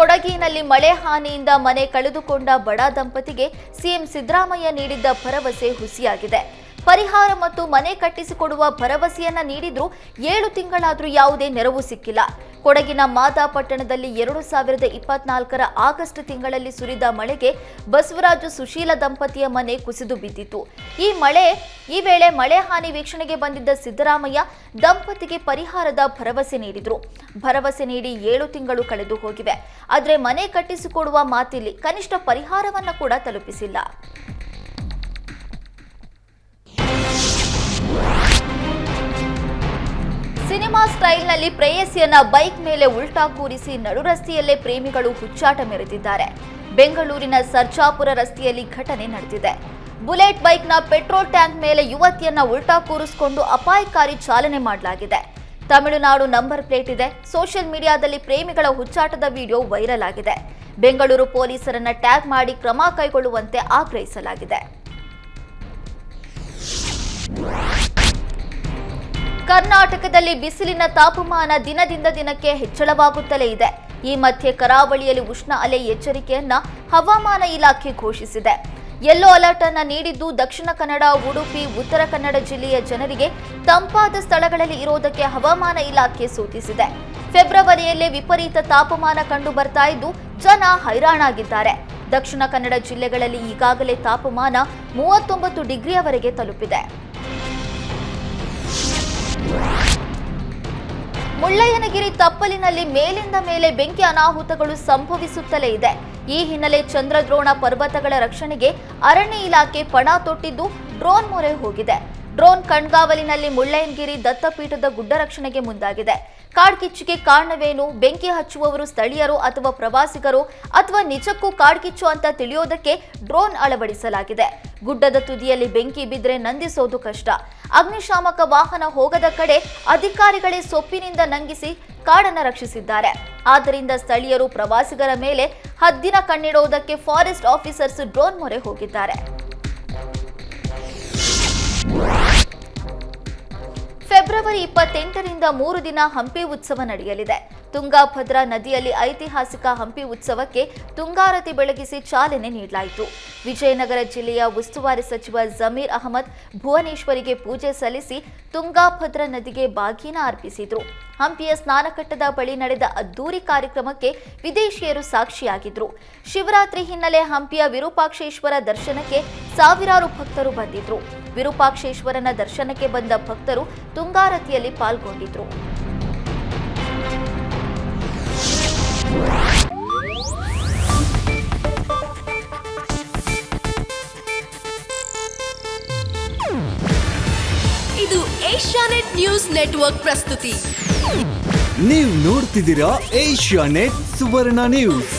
ಕೊಡಗಿನಲ್ಲಿ ಮಳೆ ಹಾನಿಯಿಂದ ಮನೆ ಕಳೆದುಕೊಂಡ ಬಡ ದಂಪತಿಗೆ ಸಿಎಂ ಸಿದ್ದರಾಮಯ್ಯ ನೀಡಿದ್ದ ಭರವಸೆ ಹುಸಿಯಾಗಿದೆ. ಪರಿಹಾರ ಮತ್ತು ಮನೆ ಕಟ್ಟಿಸಿಕೊಡುವ ಭರವಸೆಯನ್ನ ನೀಡಿದ್ರೂ ಏಳು ತಿಂಗಳಾದರೂ ಯಾವುದೇ ನೆರವು ಸಿಕ್ಕಿಲ್ಲ. ಕೊಡಗಿನ ಮಾದಾಪಟ್ಟಣದಲ್ಲಿ ಎರಡು ಸಾವಿರದ ಇಪ್ಪತ್ನಾಲ್ಕರ ಆಗಸ್ಟ್ ತಿಂಗಳಲ್ಲಿ ಸುರಿದ ಮಳೆಗೆ ಬಸವರಾಜು ಸುಶೀಲ ದಂಪತಿಯ ಮನೆ ಕುಸಿದು ಬಿದ್ದಿತ್ತು. ಈ ಮಳೆ, ಈ ವೇಳೆ ಮಳೆ ಹಾನಿ ವೀಕ್ಷಣೆಗೆ ಬಂದಿದ್ದ ಸಿದ್ದರಾಮಯ್ಯ ದಂಪತಿಗೆ ಪರಿಹಾರದ ಭರವಸೆ ನೀಡಿದ್ರು. ಭರವಸೆ ನೀಡಿ ಏಳು ತಿಂಗಳು ಕಳೆದು ಹೋಗಿವೆ. ಆದರೆ ಮನೆ ಕಟ್ಟಿಸಿಕೊಡುವ ಮಾತಿಲ್ಲಿ ಕನಿಷ್ಠ ಪರಿಹಾರವನ್ನು ಕೂಡ ತಲುಪಿಸಿಲ್ಲ. ಸ್ಟೈಲ್ನಲ್ಲಿ ಪ್ರೇಯಸಿಯನ್ನ ಬೈಕ್ ಮೇಲೆ ಉಲ್ಟಾ ಕೂರಿಸಿ ನಡು ರಸ್ತೆಯಲ್ಲೇ ಪ್ರೇಮಿಗಳು ಹುಚ್ಚಾಟ ಮೆರೆದಿದ್ದಾರೆ. ಬೆಂಗಳೂರಿನ ಸರ್ಜಾಪುರ ರಸ್ತೆಯಲ್ಲಿ ಘಟನೆ ನಡೆದಿದೆ. ಬುಲೆಟ್ ಬೈಕ್ನ ಪೆಟ್ರೋಲ್ ಟ್ಯಾಂಕ್ ಮೇಲೆ ಯುವತಿಯನ್ನ ಉಲ್ಟಾ ಕೂರಿಸಿಕೊಂಡು ಅಪಾಯಕಾರಿ ಚಾಲನೆ ಮಾಡಲಾಗಿದೆ. ತಮಿಳುನಾಡು ನಂಬರ್ ಪ್ಲೇಟ್ ಇದೆ. ಸೋಷಿಯಲ್ ಮೀಡಿಯಾದಲ್ಲಿ ಪ್ರೇಮಿಗಳ ಹುಚ್ಚಾಟದ ವಿಡಿಯೋ ವೈರಲ್ ಆಗಿದೆ. ಬೆಂಗಳೂರು ಪೊಲೀಸರನ್ನ ಟ್ಯಾಗ್ ಮಾಡಿ ಕ್ರಮ ಕೈಗೊಳ್ಳುವಂತೆ ಆಗ್ರಹಿಸಲಾಗಿದೆ. ಕರ್ನಾಟಕದಲ್ಲಿ ಬಿಸಿಲಿನ ತಾಪಮಾನ ದಿನದಿಂದ ದಿನಕ್ಕೆ ಹೆಚ್ಚಳವಾಗುತ್ತಲೇ ಇದೆ. ಈ ಮಧ್ಯೆ ಕರಾವಳಿಯಲ್ಲಿ ಉಷ್ಣ ಅಲೆ ಎಚ್ಚರಿಕೆಯನ್ನ ಹವಾಮಾನ ಇಲಾಖೆ ಘೋಷಿಸಿದೆ. ಯೆಲ್ಲೋ ಅಲರ್ಟ್ ಅನ್ನ ನೀಡಿದ್ದು ದಕ್ಷಿಣ ಕನ್ನಡ, ಉಡುಪಿ, ಉತ್ತರ ಕನ್ನಡ ಜಿಲ್ಲೆಯ ಜನರಿಗೆ ತಂಪಾದ ಸ್ಥಳಗಳಲ್ಲಿ ಇರೋದಕ್ಕೆ ಹವಾಮಾನ ಇಲಾಖೆ ಸೂಚಿಸಿದೆ. ಫೆಬ್ರವರಿಯಲ್ಲೇ ವಿಪರೀತ ತಾಪಮಾನ ಕಂಡು ಬರ್ತಾ ಇದ್ದು ಜನ ಹೈರಾಣಾಗಿದ್ದಾರೆ. ದಕ್ಷಿಣ ಕನ್ನಡ ಜಿಲ್ಲೆಗಳಲ್ಲಿ ಈಗಾಗಲೇ ತಾಪಮಾನ ಮೂವತ್ತೊಂಬತ್ತು ಡಿಗ್ರಿಯವರೆಗೆ ತಲುಪಿದೆ. ಮುಳ್ಳಯ್ಯನಗಿರಿ ತಪ್ಪಲಿನಲ್ಲಿ ಮೇಲಿಂದ ಮೇಲೆ ಬೆಂಕಿ ಅನಾಹುತಗಳು ಸಂಭವಿಸುತ್ತಲೇ ಇದೆ. ಈ ಹಿನ್ನೆಲೆ ಚಂದ್ರದ್ರೋಣ ಪರ್ವತಗಳ ರಕ್ಷಣೆಗೆ ಅರಣ್ಯ ಇಲಾಖೆ ಪಣ ತೊಟ್ಟಿದ್ದು ಡ್ರೋನ್ ಮೊರೆ ಹೋಗಿದೆ. ಡ್ರೋನ್ ಕಣ್ಗಾವಲಿನಲ್ಲಿ ಮುಳ್ಳಯ್ಯನಗಿರಿ ದತ್ತಪೀಠದ ಗುಡ್ಡ ರಕ್ಷಣೆಗೆ ಮುಂದಾಗಿದೆ. ಕಾಡ್ಗಿಚ್ಚಿಗೆ ಕಾರಣವೇನು? ಬೆಂಕಿ ಹಚ್ಚುವವರು ಸ್ಥಳೀಯರು ಅಥವಾ ಪ್ರವಾಸಿಗರು? ಅಥವಾ ನಿಜಕ್ಕೂ ಕಾಡ್ಗಿಚ್ಚು ಅಂತ ತಿಳಿಯೋದಕ್ಕೆ ಡ್ರೋನ್ ಅಳವಡಿಸಲಾಗಿದೆ. ಗುಡ್ಡದ ತುದಿಯಲ್ಲಿ ಬೆಂಕಿ ಬಿದ್ದರೆ ನಂದಿಸೋದು ಕಷ್ಟ. ಅಗ್ನಿಶಾಮಕ ವಾಹನ ಹೋಗದ ಕಡೆ ಅಧಿಕಾರಿಗಳೇ ಸೊಪ್ಪಿನಿಂದ ನಂಗಿಸಿ ಕಾಡನ್ನ ರಕ್ಷಿಸಿದ್ದಾರೆ. ಆದ್ದರಿಂದ ಸ್ಥಳೀಯರು ಪ್ರವಾಸಿಗರ ಮೇಲೆ ಹದ್ದಿನ ಕಣ್ಣಿಡುವುದಕ್ಕೆ ಫಾರೆಸ್ಟ್ ಆಫೀಸರ್ಸ್ ಡ್ರೋನ್ ಮೊರೆ ಹೋಗಿದ್ದಾರೆ. ಫೆಬ್ರವರಿ ಇಪ್ಪತ್ತೆಂಟರಿಂದ ಮೂರು ದಿನ ಹಂಪಿ ಉತ್ಸವ ನಡೆಯಲಿದೆ. ತುಂಗಾಭದ್ರಾ ನದಿಯಲ್ಲಿ ಐತಿಹಾಸಿಕ ಹಂಪಿ ಉತ್ಸವಕ್ಕೆ ತುಂಗಾರತಿ ಬೆಳಗಿಸಿ ಚಾಲನೆ ನೀಡಲಾಯಿತು. ವಿಜಯನಗರ ಜಿಲ್ಲೆಯ ಉಸ್ತುವಾರಿ ಸಚಿವ ಜಮೀರ್ ಅಹಮದ್ ಭುವನೇಶ್ವರಿಗೆ ಪೂಜೆ ಸಲ್ಲಿಸಿ ತುಂಗಾಭದ್ರಾ ನದಿಗೆ ಬಾಗಿನ ಅರ್ಪಿಸಿದರು. ಹಂಪಿಯ ಸ್ನಾನಕಟ್ಟದ ಬಳಿ ನಡೆದ ಅದ್ದೂರಿ ಕಾರ್ಯಕ್ರಮಕ್ಕೆ ವಿದೇಶಿಯರು ಸಾಕ್ಷಿಯಾಗಿದ್ರು. ಶಿವರಾತ್ರಿ ಹಿನ್ನೆಲೆ ಹಂಪಿಯ ವಿರೂಪಾಕ್ಷೇಶ್ವರ ದರ್ಶನಕ್ಕೆ ಸಾವಿರಾರು ಭಕ್ತರು ಬಂದಿದ್ರು. ವಿರೂಪಾಕ್ಷೇಶ್ವರನ ದರ್ಶನಕ್ಕೆ ಬಂದ ಭಕ್ತರು ತುಂಗಾರತಿಯಲ್ಲಿ ಪಾಲ್ಗೊಂಡಿದ್ರು. ಇದು ಏಷ್ಯಾನೆಟ್ ನ್ಯೂಸ್ ನೆಟ್ವರ್ಕ್ ಪ್ರಸ್ತುತಿ. ನೀವು ನೋಡ್ತಿದ್ದೀರಾ ಏಷ್ಯಾನೆಟ್ ಸುವರ್ಣ ನ್ಯೂಸ್.